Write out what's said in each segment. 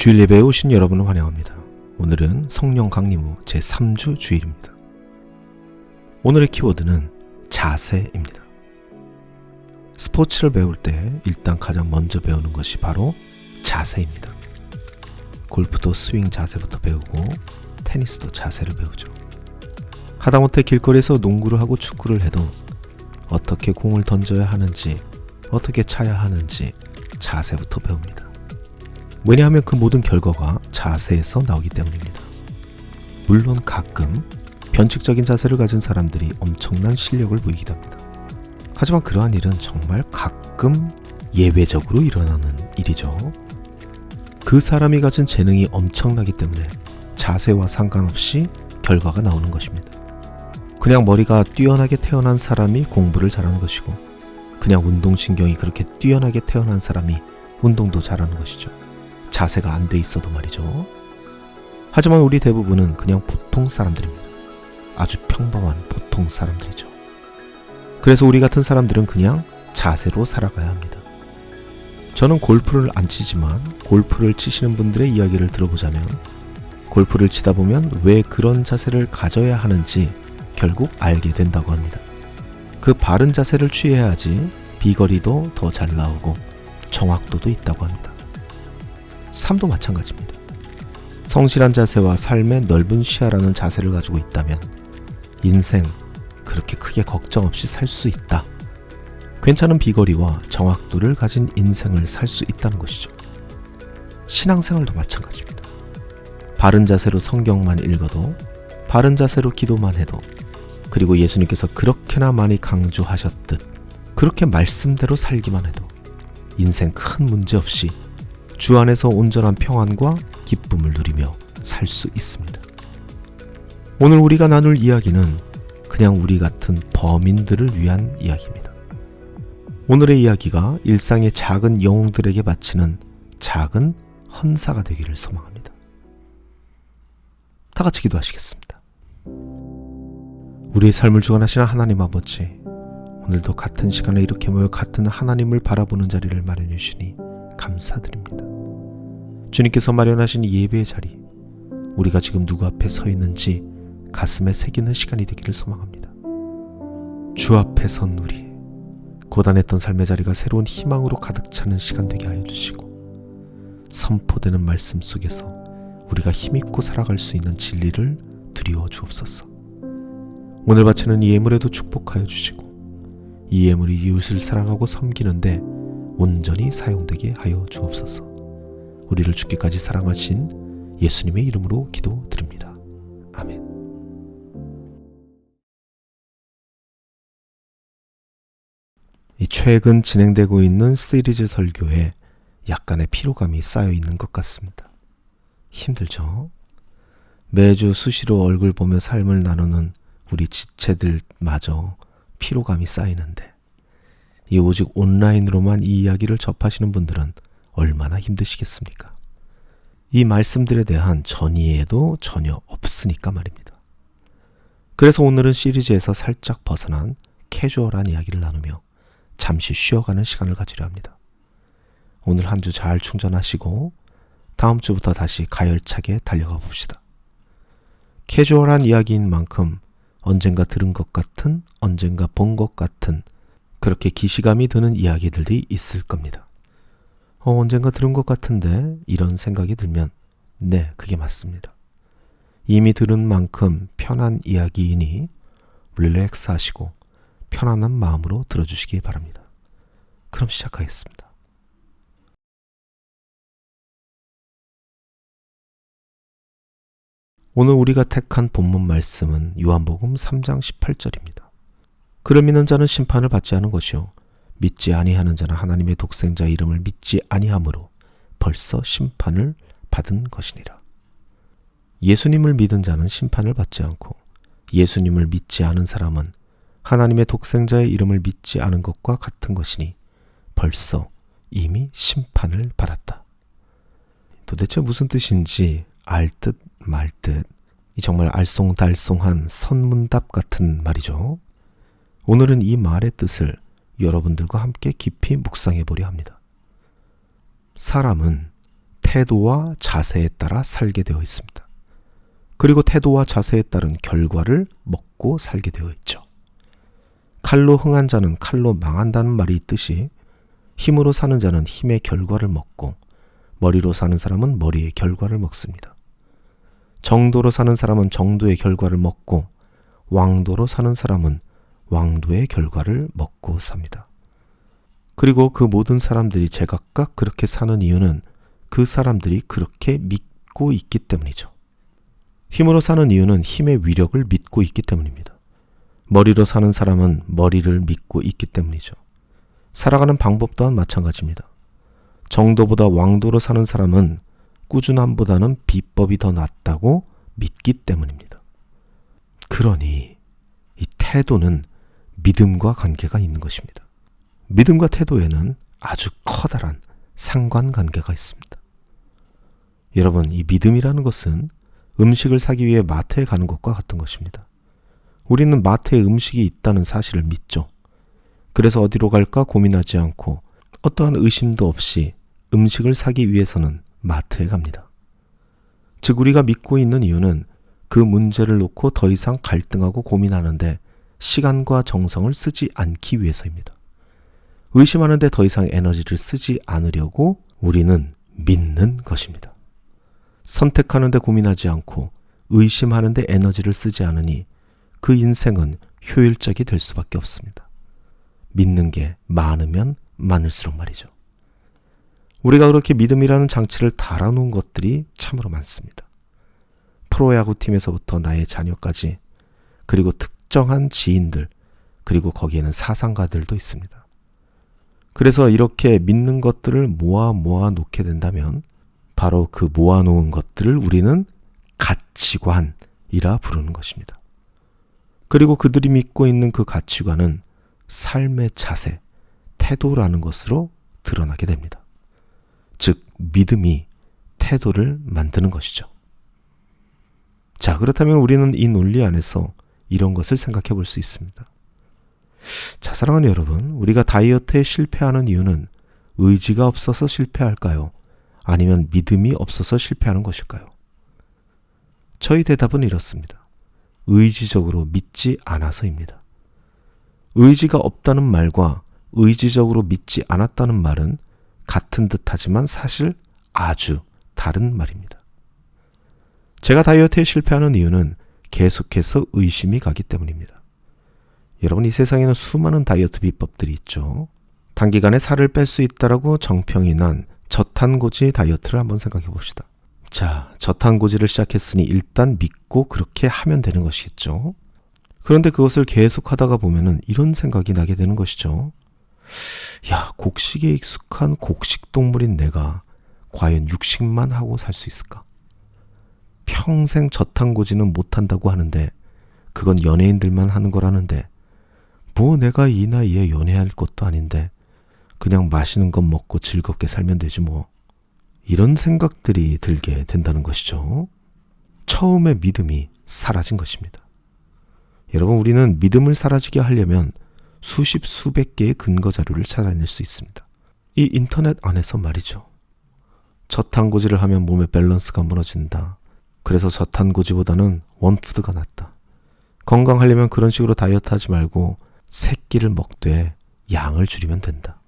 주일 예배에 오신 여러분을 환영합니다. 오늘은 성령 강림 후 제3주 주일입니다. 오늘의 키워드는 자세입니다. 스포츠를 배울 때 일단 가장 먼저 배우는 것이 바로 자세입니다. 골프도 스윙 자세부터 배우고 테니스도 자세를 배우죠. 하다못해 길거리에서 농구를 하고 축구를 해도 어떻게 공을 던져야 하는지, 어떻게 차야 하는지 자세부터 배웁니다. 왜냐하면 그 모든 결과가 자세에서 나오기 때문입니다. 물론 가끔 변칙적인 자세를 가진 사람들이 엄청난 실력을 보이기도 합니다. 하지만 그러한 일은 정말 가끔 예외적으로 일어나는 일이죠. 그 사람이 가진 재능이 엄청나기 때문에 자세와 상관없이 결과가 나오는 것입니다. 그냥 머리가 뛰어나게 태어난 사람이 공부를 잘하는 것이고, 그냥 운동신경이 그렇게 뛰어나게 태어난 사람이 운동도 잘하는 것이죠. 자세가 안 돼 있어도 말이죠. 하지만 우리 대부분은 그냥 보통 사람들입니다. 아주 평범한 보통 사람들이죠. 그래서 우리 같은 사람들은 그냥 자세로 살아가야 합니다. 저는 골프를 안 치지만 골프를 치시는 분들의 이야기를 들어보자면 골프를 치다 보면 왜 그런 자세를 가져야 하는지 결국 알게 된다고 합니다. 그 바른 자세를 취해야지 비거리도 더 잘 나오고 정확도도 있다고 합니다. 삶도 마찬가지입니다. 성실한 자세와 삶의 넓은 시야라는 자세를 가지고 있다면 인생 그렇게 크게 걱정 없이 살 수 있다. 괜찮은 비거리와 정확도를 가진 인생을 살 수 있다는 것이죠. 신앙생활도 마찬가지입니다. 바른 자세로 성경만 읽어도, 바른 자세로 기도만 해도, 그리고 예수님께서 그렇게나 많이 강조하셨듯, 그렇게 말씀대로 살기만 해도, 인생 큰 문제 없이 주 안에서 온전한 평안과 기쁨을 누리며 살 수 있습니다. 오늘 우리가 나눌 이야기는 그냥 우리 같은 범인들을 위한 이야기입니다. 오늘의 이야기가 일상의 작은 영웅들에게 바치는 작은 헌사가 되기를 소망합니다. 다 같이 기도하시겠습니다. 우리의 삶을 주관하시는 하나님 아버지, 오늘도 같은 시간에 이렇게 모여 같은 하나님을 바라보는 자리를 마련해 주시니 감사드립니다. 주님께서 마련하신 예배의 자리, 우리가 지금 누구 앞에 서 있는지 가슴에 새기는 시간이 되기를 소망합니다. 주 앞에 선 우리, 고단했던 삶의 자리가 새로운 희망으로 가득 차는 시간 되게 하여 주시고, 선포되는 말씀 속에서 우리가 힘있고 살아갈 수 있는 진리를 드리워 주옵소서. 오늘 바치는 이 예물에도 축복하여 주시고, 이 예물이 이웃을 사랑하고 섬기는데 온전히 사용되게 하여 주옵소서. 우리를 죽기까지 사랑하신 예수님의 이름으로 기도드립니다. 아멘. 이 최근 진행되고 있는 시리즈 설교에 약간의 피로감이 쌓여 있는 것 같습니다. 힘들죠? 매주 수시로 얼굴 보며 삶을 나누는 우리 지체들마저 피로감이 쌓이는데 이 오직 온라인으로만 이 이야기를 접하시는 분들은 얼마나 힘드시겠습니까? 이 말씀들에 대한 전이해도 전혀 없으니까 말입니다. 그래서 오늘은 시리즈에서 살짝 벗어난 캐주얼한 이야기를 나누며 잠시 쉬어가는 시간을 가지려 합니다. 오늘 한 주 잘 충전하시고 다음 주부터 다시 가열차게 달려가 봅시다. 캐주얼한 이야기인 만큼 언젠가 들은 것 같은, 언젠가 본 것 같은 그렇게 기시감이 드는 이야기들이 있을 겁니다. 어, 언젠가 들은 것 같은데 이런 생각이 들면 네, 그게 맞습니다. 이미 들은 만큼 편한 이야기이니 릴렉스 하시고 편안한 마음으로 들어주시기 바랍니다. 그럼 시작하겠습니다. 오늘 우리가 택한 본문 말씀은 요한복음 3장 18절입니다. 그를 믿는 자는 심판을 받지 않은 것이요 믿지 아니하는 자는 하나님의 독생자 이름을 믿지 아니함으로 벌써 심판을 받은 것이니라. 예수님을 믿은 자는 심판을 받지 않고 예수님을 믿지 않은 사람은 하나님의 독생자의 이름을 믿지 않은 것과 같은 것이니 벌써 이미 심판을 받았다. 도대체 무슨 뜻인지 알 듯 말 듯, 이 정말 알쏭달쏭한 선문답 같은 말이죠. 오늘은 이 말의 뜻을 여러분들과 함께 깊이 묵상해 보려 합니다. 사람은 태도와 자세에 따라 살게 되어 있습니다. 그리고 태도와 자세에 따른 결과를 먹고 살게 되어 있죠. 칼로 흥한 자는 칼로 망한다는 말이 있듯이 힘으로 사는 자는 힘의 결과를 먹고 머리로 사는 사람은 머리의 결과를 먹습니다. 정도로 사는 사람은 정도의 결과를 먹고 왕도로 사는 사람은 왕도의 결과를 먹고 삽니다. 그리고 그 모든 사람들이 제각각 그렇게 사는 이유는 그 사람들이 그렇게 믿고 있기 때문이죠. 힘으로 사는 이유는 힘의 위력을 믿고 있기 때문입니다. 머리로 사는 사람은 머리를 믿고 있기 때문이죠. 살아가는 방법 또한 마찬가지입니다. 정도보다 왕도로 사는 사람은 꾸준함보다는 비법이 더 낫다고 믿기 때문입니다. 그러니 이 태도는 믿음과 관계가 있는 것입니다. 믿음과 태도에는 아주 커다란 상관관계가 있습니다. 여러분, 이 믿음이라는 것은 음식을 사기 위해 마트에 가는 것과 같은 것입니다. 우리는 마트에 음식이 있다는 사실을 믿죠. 그래서 어디로 갈까 고민하지 않고 어떠한 의심도 없이 음식을 사기 위해서는 마트에 갑니다. 즉, 우리가 믿고 있는 이유는 그 문제를 놓고 더 이상 갈등하고 고민하는데 시간과 정성을 쓰지 않기 위해서입니다. 의심하는데 더 이상 에너지를 쓰지 않으려고 우리는 믿는 것입니다. 선택하는데 고민하지 않고 의심하는데 에너지를 쓰지 않으니 그 인생은 효율적이 될 수밖에 없습니다. 믿는 게 많으면 많을수록 말이죠. 우리가 그렇게 믿음이라는 장치를 달아놓은 것들이 참으로 많습니다. 프로야구 팀에서부터 나의 자녀까지 그리고 특 정한 지인들 그리고 거기에는 사상가들도 있습니다. 그래서 이렇게 믿는 것들을 모아 모아 놓게 된다면 바로 그 모아 놓은 것들을 우리는 가치관이라 부르는 것입니다. 그리고 그들이 믿고 있는 그 가치관은 삶의 자세, 태도라는 것으로 드러나게 됩니다. 즉, 믿음이 태도를 만드는 것이죠. 자, 그렇다면 우리는 이 논리 안에서 이런 것을 생각해 볼 수 있습니다. 자, 사랑하는 여러분, 우리가 다이어트에 실패하는 이유는 의지가 없어서 실패할까요? 아니면 믿음이 없어서 실패하는 것일까요? 저희 대답은 이렇습니다. 의지적으로 믿지 않아서입니다. 의지가 없다는 말과 의지적으로 믿지 않았다는 말은 같은 듯 하지만 사실 아주 다른 말입니다. 제가 다이어트에 실패하는 이유는 계속해서 의심이 가기 때문입니다. 여러분, 이 세상에는 수많은 다이어트 비법들이 있죠. 단기간에 살을 뺄 수 있다라고 정평이 난 저탄고지 다이어트를 한번 생각해 봅시다. 자, 저탄고지를 시작했으니 일단 믿고 그렇게 하면 되는 것이겠죠. 그런데 그것을 계속 하다가 보면은 이런 생각이 나게 되는 것이죠. 야, 곡식에 익숙한 곡식 동물인 내가 과연 육식만 하고 살 수 있을까? 평생 저탄고지는 못한다고 하는데 그건 연예인들만 하는 거라는데 뭐 내가 이 나이에 연애할 것도 아닌데 그냥 맛있는 것 먹고 즐겁게 살면 되지 뭐. 이런 생각들이 들게 된다는 것이죠. 처음의 믿음이 사라진 것입니다. 여러분, 우리는 믿음을 사라지게 하려면 수십, 수백 개의 근거 자료를 찾아낼 수 있습니다. 이 인터넷 안에서 말이죠. 저탄고지를 하면 몸의 밸런스가 무너진다. 그래서 저탄고지보다는 원푸드가 낫다. 건강하려면 그런 식으로 다이어트 하지 말고 새끼를 먹되 양을 줄이면 된다.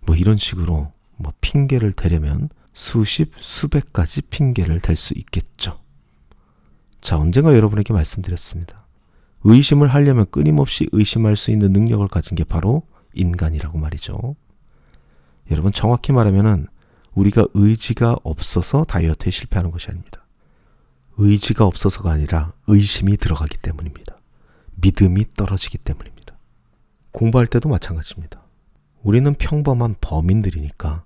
뭐 이런 식으로 뭐 핑계를 대려면 수십, 수백 가지 핑계를 댈 수 있겠죠. 자, 언젠가 여러분에게 말씀드렸습니다. 의심을 하려면 끊임없이 의심할 수 있는 능력을 가진 게 바로 인간이라고 말이죠. 여러분, 정확히 말하면은 우리가 의지가 없어서 다이어트에 실패하는 것이 아닙니다. 의지가 없어서가 아니라 의심이 들어가기 때문입니다. 믿음이 떨어지기 때문입니다. 공부할 때도 마찬가지입니다. 우리는 평범한 범인들이니까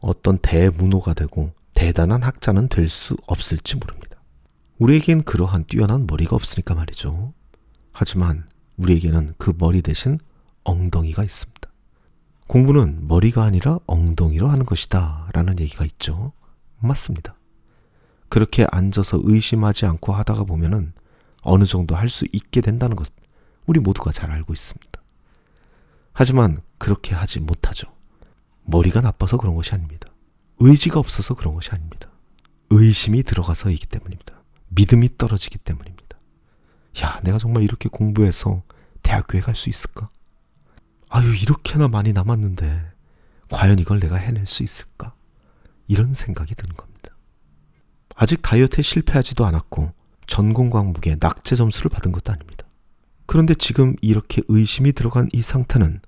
어떤 대문호가 되고 대단한 학자는 될 수 없을지 모릅니다. 우리에겐 그러한 뛰어난 머리가 없으니까 말이죠. 하지만 우리에게는 그 머리 대신 엉덩이가 있습니다. 공부는 머리가 아니라 엉덩이로 하는 것이다 라는 얘기가 있죠. 맞습니다. 그렇게 앉아서 의심하지 않고 하다가 보면은 어느 정도 할 수 있게 된다는 것 우리 모두가 잘 알고 있습니다. 하지만 그렇게 하지 못하죠. 머리가 나빠서 그런 것이 아닙니다. 의지가 없어서 그런 것이 아닙니다. 의심이 들어가서이기 때문입니다. 믿음이 떨어지기 때문입니다. 야, 내가 정말 이렇게 공부해서 대학교에 갈 수 있을까? 아유, 이렇게나 많이 남았는데, 과연 이걸 내가 해낼 수 있을까? 이런 생각이 드는 겁니다. 아직 다이어트에 실패하지도 않았고, 전공 과목에 낙제 점수를 받은 것도 아닙니다. 그런데 지금 이렇게 의심이 들어간 이 상태는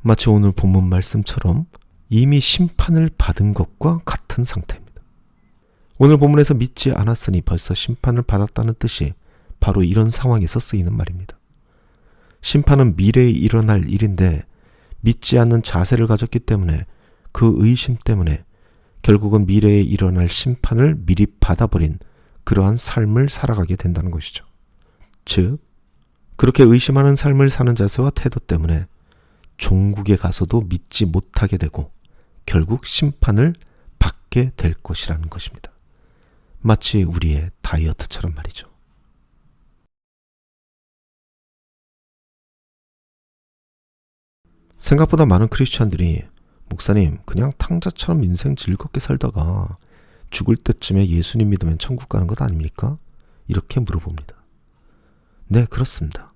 마치 오늘 본문 말씀처럼 이미 심판을 받은 것과 같은 상태입니다. 오늘 본문에서 믿지 않았으니 벌써 심판을 받았다는 뜻이 바로 이런 상황에서 쓰이는 말입니다. 심판은 미래에 일어날 일인데 믿지 않는 자세를 가졌기 때문에 그 의심 때문에 결국은 미래에 일어날 심판을 미리 받아버린 그러한 삶을 살아가게 된다는 것이죠. 즉, 그렇게 의심하는 삶을 사는 자세와 태도 때문에 종국에 가서도 믿지 못하게 되고 결국 심판을 받게 될 것이라는 것입니다. 마치 우리의 다이어트처럼 말이죠. 생각보다 많은 크리스천들이 목사님 그냥 탕자처럼 인생 즐겁게 살다가 죽을 때쯤에 예수님 믿으면 천국 가는 것 아닙니까? 이렇게 물어봅니다. 네, 그렇습니다.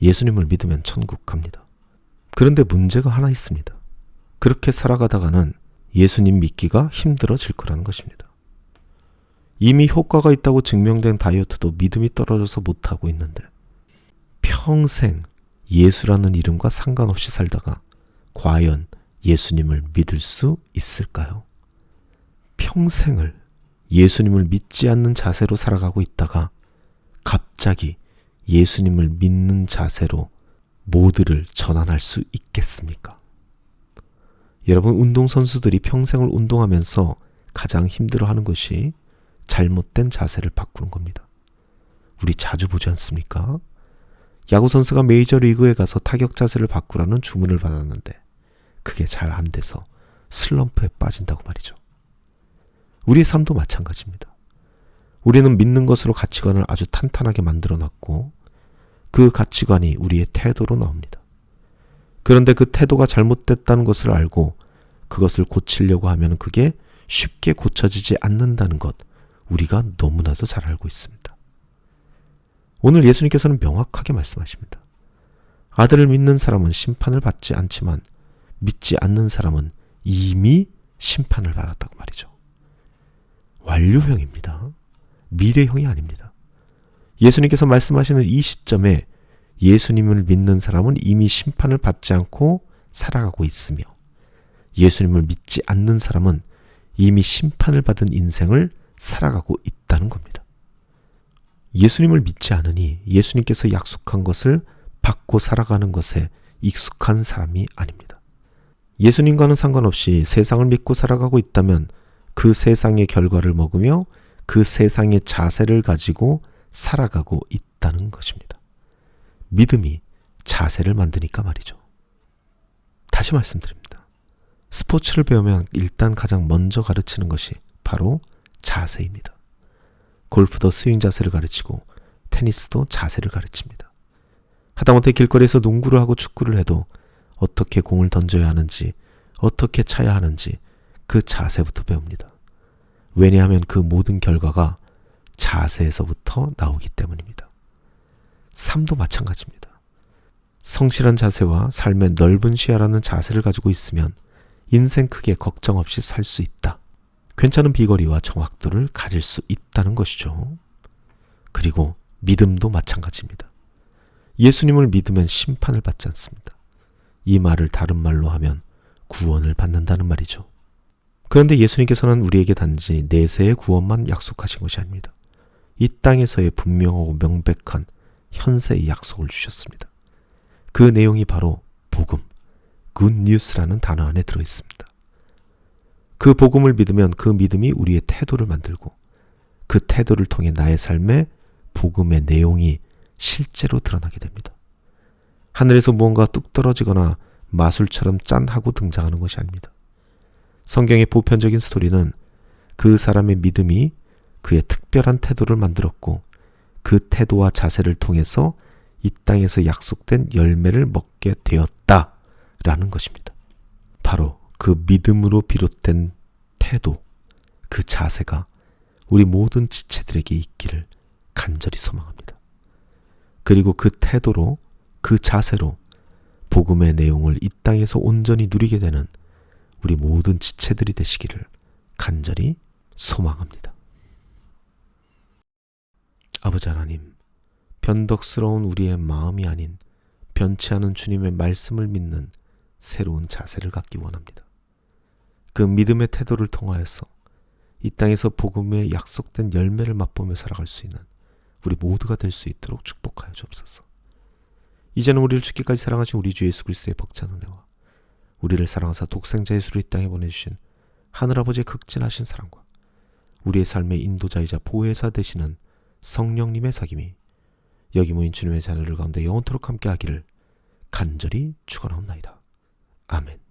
예수님을 믿으면 천국 갑니다. 그런데 문제가 하나 있습니다. 그렇게 살아가다가는 예수님 믿기가 힘들어질 거라는 것입니다. 이미 효과가 있다고 증명된 다이어트도 믿음이 떨어져서 못하고 있는데 평생 예수라는 이름과 상관없이 살다가 과연 예수님을 믿을 수 있을까요? 평생을 예수님을 믿지 않는 자세로 살아가고 있다가 갑자기 예수님을 믿는 자세로 모두를 전환할 수 있겠습니까? 여러분, 운동선수들이 평생을 운동하면서 가장 힘들어 하는 것이 잘못된 자세를 바꾸는 겁니다. 우리 자주 보지 않습니까? 야구선수가 메이저리그에 가서 타격 자세를 바꾸라는 주문을 받았는데 그게 잘 안 돼서 슬럼프에 빠진다고 말이죠. 우리의 삶도 마찬가지입니다. 우리는 믿는 것으로 가치관을 아주 탄탄하게 만들어 놨고 그 가치관이 우리의 태도로 나옵니다. 그런데 그 태도가 잘못됐다는 것을 알고 그것을 고치려고 하면 그게 쉽게 고쳐지지 않는다는 것 우리가 너무나도 잘 알고 있습니다. 오늘 예수님께서는 명확하게 말씀하십니다. 아들을 믿는 사람은 심판을 받지 않지만 믿지 않는 사람은 이미 심판을 받았다고 말이죠. 완료형입니다. 미래형이 아닙니다. 예수님께서 말씀하시는 이 시점에 예수님을 믿는 사람은 이미 심판을 받지 않고 살아가고 있으며 예수님을 믿지 않는 사람은 이미 심판을 받은 인생을 살아가고 있다는 겁니다. 예수님을 믿지 않으니 예수님께서 약속한 것을 받고 살아가는 것에 익숙한 사람이 아닙니다. 예수님과는 상관없이 세상을 믿고 살아가고 있다면 그 세상의 결과를 먹으며 그 세상의 자세를 가지고 살아가고 있다는 것입니다. 믿음이 자세를 만드니까 말이죠. 다시 말씀드립니다. 스포츠를 배우면 일단 가장 먼저 가르치는 것이 바로 자세입니다. 골프도 스윙 자세를 가르치고 테니스도 자세를 가르칩니다. 하다못해 길거리에서 농구를 하고 축구를 해도 어떻게 공을 던져야 하는지, 어떻게 차야 하는지 그 자세부터 배웁니다. 왜냐하면 그 모든 결과가 자세에서부터 나오기 때문입니다. 삶도 마찬가지입니다. 성실한 자세와 삶의 넓은 시야라는 자세를 가지고 있으면 인생 크게 걱정 없이 살 수 있다. 괜찮은 비거리와 정확도를 가질 수 있다는 것이죠. 그리고 믿음도 마찬가지입니다. 예수님을 믿으면 심판을 받지 않습니다. 이 말을 다른 말로 하면 구원을 받는다는 말이죠. 그런데 예수님께서는 우리에게 단지 내세의 구원만 약속하신 것이 아닙니다. 이 땅에서의 분명하고 명백한 현세의 약속을 주셨습니다. 그 내용이 바로 복음, 굿뉴스라는 단어 안에 들어 있습니다. 그 복음을 믿으면 그 믿음이 우리의 태도를 만들고 그 태도를 통해 나의 삶에 복음의 내용이 실제로 드러나게 됩니다. 하늘에서 무언가 뚝 떨어지거나 마술처럼 짠 하고 등장하는 것이 아닙니다. 성경의 보편적인 스토리는 그 사람의 믿음이 그의 특별한 태도를 만들었고 그 태도와 자세를 통해서 이 땅에서 약속된 열매를 먹게 되었다 라는 것입니다. 바로 그 믿음으로 비롯된 태도, 그 자세가 우리 모든 지체들에게 있기를 간절히 소망합니다. 그리고 그 태도로, 그 자세로 복음의 내용을 이 땅에서 온전히 누리게 되는 우리 모든 지체들이 되시기를 간절히 소망합니다. 아버지 하나님, 변덕스러운 우리의 마음이 아닌 변치 않은 주님의 말씀을 믿는 새로운 자세를 갖기 원합니다. 그 믿음의 태도를 통하여서 이 땅에서 복음의 약속된 열매를 맛보며 살아갈 수 있는 우리 모두가 될 수 있도록 축복하여 주옵소서. 이제는 우리를 죽기까지 사랑하신 우리 주 예수 그리스도의 벅찬 은혜와 우리를 사랑하사 독생자 예수를 이 땅에 보내주신 하늘아버지의 극진하신 사랑과 우리의 삶의 인도자이자 보혜사 되시는 성령님의 사귐이 여기 모인 주님의 자녀들 가운데 영원토록 함께 하기를 간절히 축원하옵나이다. 아멘.